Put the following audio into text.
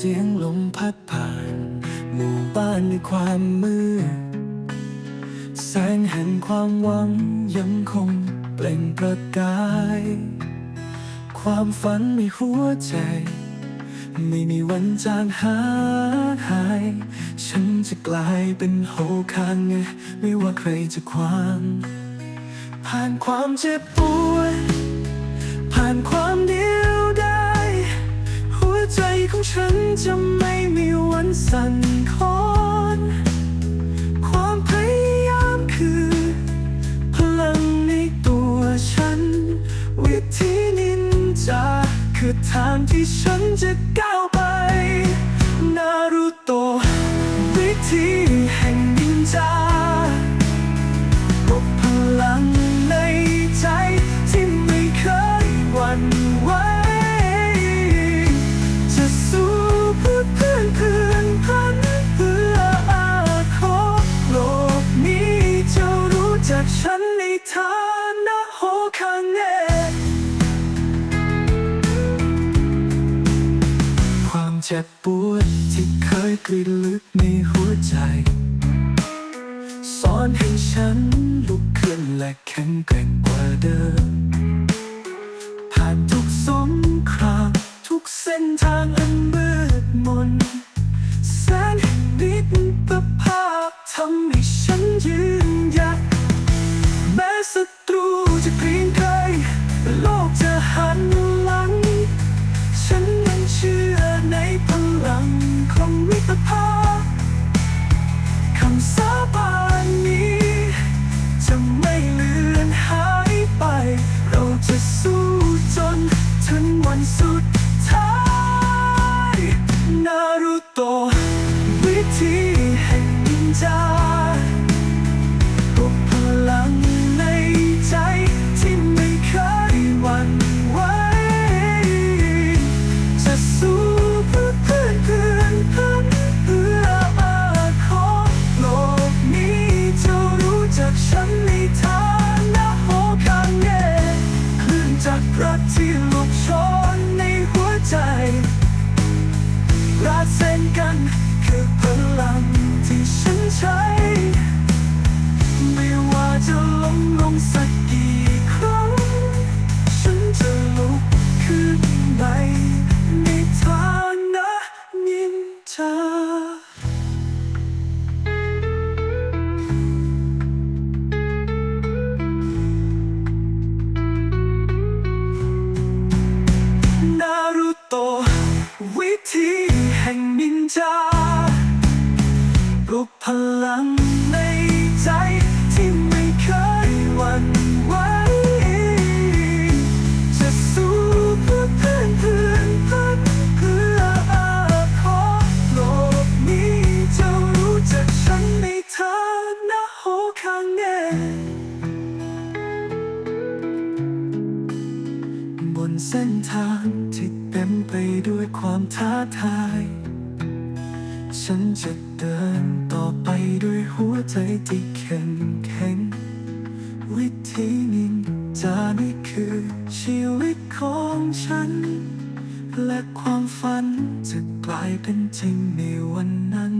เสียงลมพัดผ่าน หมู่บ้านในความมืด แสงแห่งความหวังยังคงเปล่งประกาย ความฝันในหัวใจ ไม่มีวันจางหายฉันจะกลายเป็นโหคางไม่ว่าใครจะควางผ่านความเจ็บปวดผ่านความดี จะไม่มีวันสั่นคลอน ความพยายามคือ พลังในตัวฉัน วิธีนินจาคือทางที่ฉันจะก้าวไป นารูโตะวิธีแห่งนินจา เจ็บปวดที่เคยกรีดลึกในหัวใจ สอนให้ฉันลุกขึ้นและแข็งแกร่งกว่าเดิม ผ่านทุกสงครามทุกเส้นทางอันมืดมนแสนแห่งฤทธิ์ประภาพทำให้ฉันยืนหยัดแม้ศัตรูจะกรี สุดท้ายนารุโตะวิธีแห่งนินจา นกันคือพลังที่ฉันใช้ ไม่ว่าจะล้มลงสักกี่ครั้ง ฉันจะลุกขึ้นใหม่ในฐานะนินจานารูโตะวิธี ห่งนินจาปลุกพลังในใจที่ไม่เคยหวั่นไหวจะสู้เพื่อเพื่อนเพื่อนพันเพื่ออาคตโลกนี้จะรู้จักฉันในฐานะโฮคังเงบนเส้นทาง มไปด้วยความท้าทาย ฉันจะเดินต่อไปด้วยหัวใจที่เข้มแข็ง วิธีนินจานี่คือชีวิตของฉัน และความฝันจะกลายเป็นจริงในวันนั้น